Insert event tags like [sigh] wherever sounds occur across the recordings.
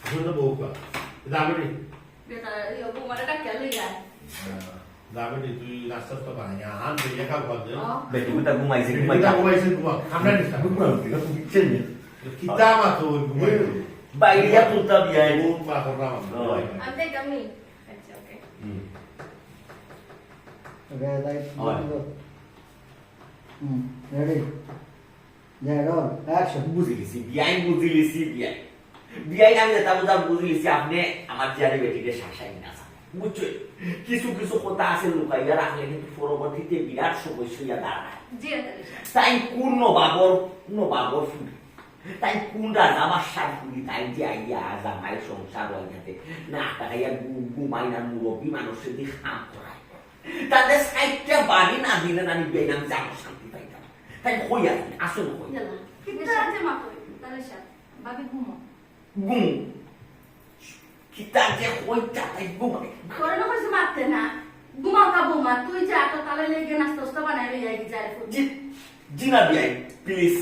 দেই জন্য বউ কা দাবড়ি বেটা ইও বুমারে ডাকিয়া লই যায় দাবড়ি তুই রাস্তা তো বানাই আন দিয়ে কা বল দে ও বেটি বুটা ঘুমাইছে এটা ঘুমাইছে ঘুমাইছে তোমার আমরা নিস্তা ঘুমাইছে কিতা মা তো ঘুমাইছে বাইরিয়া পুতা বিয়াই বউ পা করলাম আমি দেখ আমি আচ্ছা ওকে হুম Okay, like. Alright. go. Hmm. Ready. Yeah, roll. Action. বুঝে গেছি বিয়াই বুঝে গেছি বিয়াই বিয়াই আমি বুঝা বুঝে গেছি আপনি আমার চেয়ারে বেটিকে শাসাই না বুঝছ? কিছু কিছু কথা আছে লুকাইয়া রাখলে কিন্তু পরবর্তীতে বিরাট সমস্যা হইয়া দাঁড়ায়। তাই কোন নবাবর নবাবর ফুলি তাই কোন রাজা বাসার ফুলি তাই যে আইয়া জামাই সংসার হইয়াতে না টাকাইয়া ঘুমাই না মুরব্বী মানুষের দিয়ে করায় তাদের সাইডটা বাড়ি না দিলে আমি বেগাম যাব শান্তি পাইতাম। তাই হইয়া আসল হইয়া ইয়ালা কিতা আছে মা কই তালে সাথ বাবি ঘুমো গুম কিতা যে হইতা তাই ঘুমাই করে না কইছে মারতে না। ঘুমাও কা বুমা তুই যা তো তালে লেগে নাস্তা উস্তা বানাই লই যাই যায় ফুট জি জিনা বিয়াই প্লিজ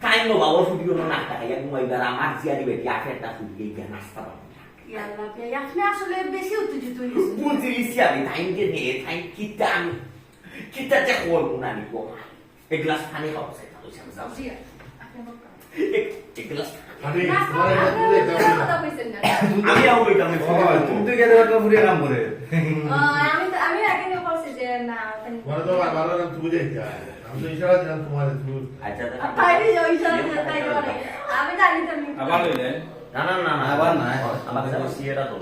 তাই নবাবর ফুটি কোনো না টাকাইয়া ঘুমাইবার আমার জিয়ারি বেটি আখেরটা ফুটি গিয়া নাস্তা বানাই ইয়ালা বে আপনি আসলে বেশি উত্তেজিত হইছে বুঝিলিছি আমি টাইমকে নিয়ে টাইম কিতা আমি কিতা যে করব না নিব এক গ্লাস পানি খাব সেটা হচ্ছে আমি যাব আমি না মানে না আচ্ছা না না আবার না। আমাকে তো সিয়েটা তো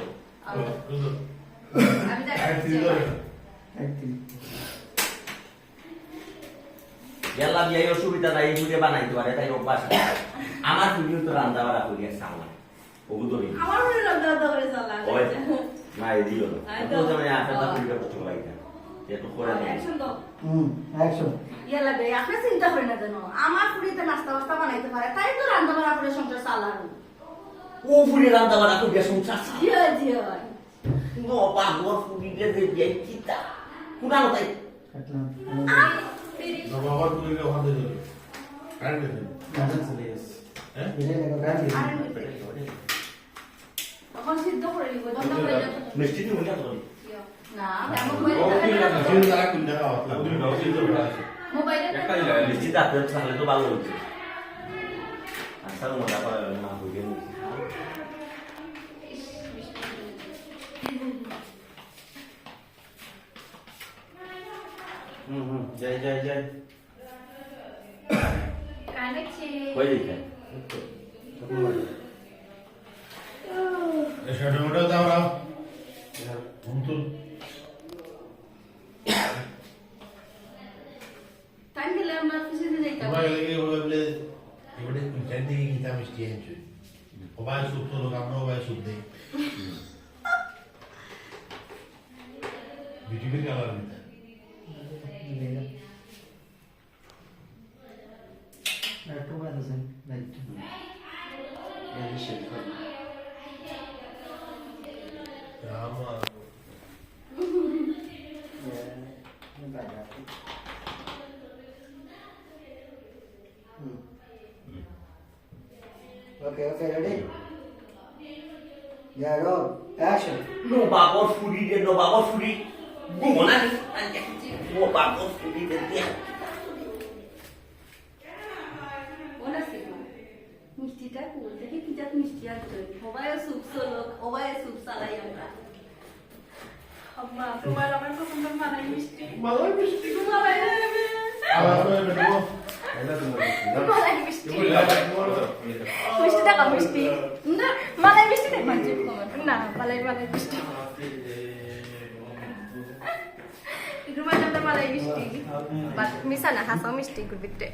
আমি জানি তুই ধরে Acting. গেলা বিয়াই অসুবিধা নাই বুঝে বানাইতে পারে তাই অভ্যাস আছে। আমার তুমি তো রান্না বাড়া ওগু ধরি আমার রাখতে করে চলা না এই দিও না। তো। তুমি আটা করতে পারি না। করে দেয় অ্যাকশন দাও Hmm. ইয়ালা বে আপনি চিন্তা করেন না জানো আমার পুরিতে নাস্তা বাস্তা বানাইতে পারে তাই তো রান্না বান্না করে সংসার চালানো। ও বুড়ি রান্না বাড়া করিয়া সংসার চালা জিয়া জিয়া নো বাবর ফুডিতে যে বিয়াই কিতা কুনানো তাই. বাবা তুই ওখানে ধরে কারেন্ট দে কাজে চলে গেছে হ্যাঁ Ile le Grande. go. তখন সিদ্ধ করে নিব দন্ডা করে যাবে মিষ্টি তুমি না তো না এমন ও কি না মোবাইলে জিন দ্বারা কোন জায়গা হতো তুমি নসি তো আছে মোবাইলে একটা দিলে মিষ্টি দাঁতে তাহলে তো ভালো হচ্ছে আচ্ছা মজা করে না হইলে হুম ya, ya, ya. Anoche. Oye, ¿qué? ¿Cómo va? Es que no Vai subir a [laughs] garganta. 你写错。然后嘛，嗯，大家，嗯，嗯，OK OK，ready。Yeah, no, 巴哥斯库里，Dear，No，巴哥斯里，Boom，不是，No，巴哥斯库里，Dear。জাত মিষ্টি আছে সবাই সুপ সলোক সবাই সুপ সালাই আমরা আম্মা তোমার আমার পছন্দের মানাই মিষ্টি মালাই মিষ্টি মালাই আবার মালাই মিষ্টি মিষ্টি টাকা মিষ্টি না মালাই মিষ্টি নেই মাঝে না মালাই মালাই মিষ্টি রুমাই জানতে মালাই মিষ্টি বাট মিশা না হাসাও মিষ্টি ভিতরে